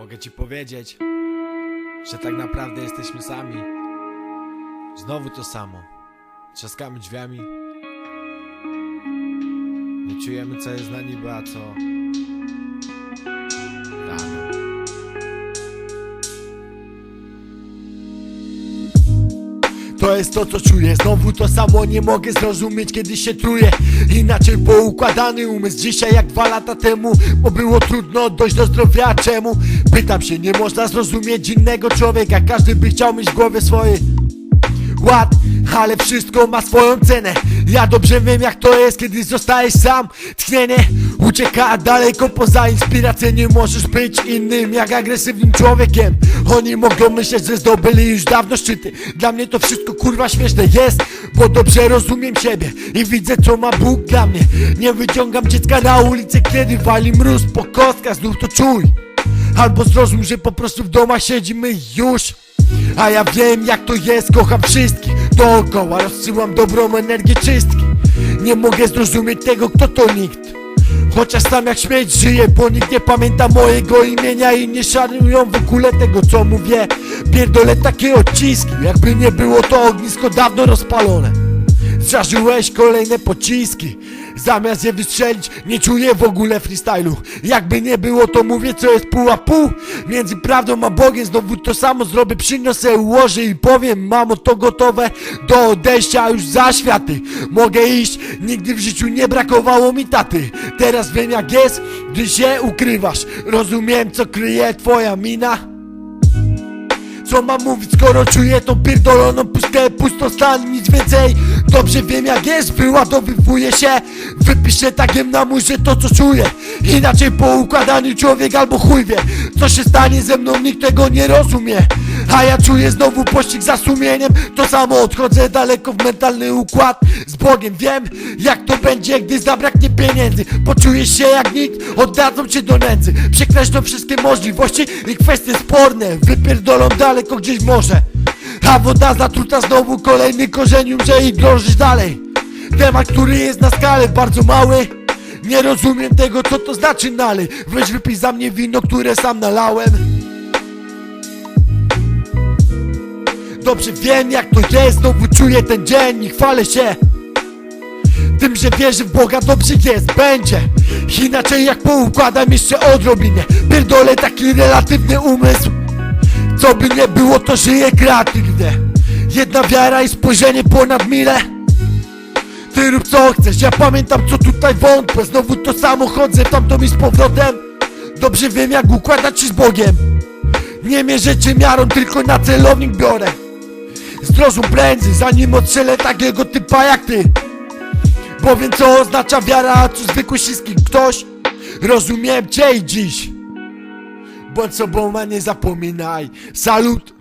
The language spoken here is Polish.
Mogę ci powiedzieć, że tak naprawdę jesteśmy sami. Znowu to samo. Trzaskamy drzwiami. Nie czujemy co jest na niby, a co... To jest to co czuję, znowu to samo nie mogę zrozumieć kiedy się truję. Inaczej poukładany umysł. Dzisiaj jak dwa lata temu Bo było trudno dojść do zdrowia, czemu? Pytam się, nie można zrozumieć innego człowieka. Każdy by chciał mieć w głowie swoje. Ład Ale wszystko ma swoją cenę. Ja dobrze wiem jak to jest, kiedy zostajesz sam. Tchnienie ucieka daleko poza inspirację. Nie możesz być innym jak agresywnym człowiekiem Oni mogą myśleć, że zdobyli już dawno szczyty. Dla mnie to wszystko kurwa śmieszne jest Bo dobrze rozumiem siebie I widzę co ma Bóg dla mnie. Nie wyciągam dziecka na ulicę Kiedy wali mróz po kostkach Znów to czuj. Albo zrozum, że po prostu w domach siedzimy już. A ja wiem jak to jest, kocham wszystkich. Dookoła rozsyłam dobrą energię czystki. Nie mogę zrozumieć tego, kto to nikt Chociaż sam jak śmieć żyję, bo nikt nie pamięta mojego imienia I nie szanują w ogóle tego co mówię. Pierdolę takie odciski, jakby nie było to ognisko dawno rozpalone Zdarzyłeś kolejne pociski. Zamiast je wystrzelić, nie czuję w ogóle freestylu. Jakby nie było, to mówię co jest pół a pół. Między prawdą a Bogiem znowu to samo zrobię. Przyniosę, ułożę i powiem Mamo to gotowe do odejścia już za światy. Mogę iść, nigdy w życiu nie brakowało mi taty. Teraz wiem jak jest, gdy się ukrywasz. Rozumiem co kryje twoja mina co mam mówić, skoro czuję tą pierdoloną pustkę, pustostan, nic więcej. Dobrze wiem jak jest, wyładowywuję się Wypiszę tagiem na murze to co czuję. Inaczej poukładany człowiek albo chuj wie Co się stanie ze mną, nikt tego nie rozumie. A ja czuję znowu pościg za sumieniem. To samo odchodzę daleko w mentalny układ Z Bogiem. Wiem, jak to będzie, gdy zabraknie pieniędzy. Poczujesz się jak nikt, oddadzą cię do nędzy. Przekreślą wszystkie możliwości i kwestie sporne. Wypierdolą daleko gdzieś może A woda zatruta znowu kolejny korzeń umrze i drążysz dalej Temat, który jest na skalę bardzo mały. Nie rozumiem tego, co to znaczy nalej Weź wypij za mnie wino, które sam nalałem. Dobrze wiem jak to jest, znowu czuję ten dzień i chwalę się. Tym, że wierzę w Boga, dobrze jest, będzie. Inaczej jak poukładam jeszcze odrobinie Pierdolę taki relatywny umysł. Co by nie było, to żyję kreatywnie. Jedna wiara i spojrzenie ponad mile Ty rób co chcesz, ja pamiętam co tutaj wątpię. Znowu to samo chodzę, tamto mi z powrotem. Dobrze wiem jak układać się z Bogiem. Nie mierzę cię miarą, tylko na celownik biorę. Zrozum prędzej, zanim odstrzelę takiego typa jak ty. Bo wiem co oznacza wiara, a co zwykły śliski ktoś Rozumiem cię i dziś. Bądź sobą, a nie zapominaj. Salut!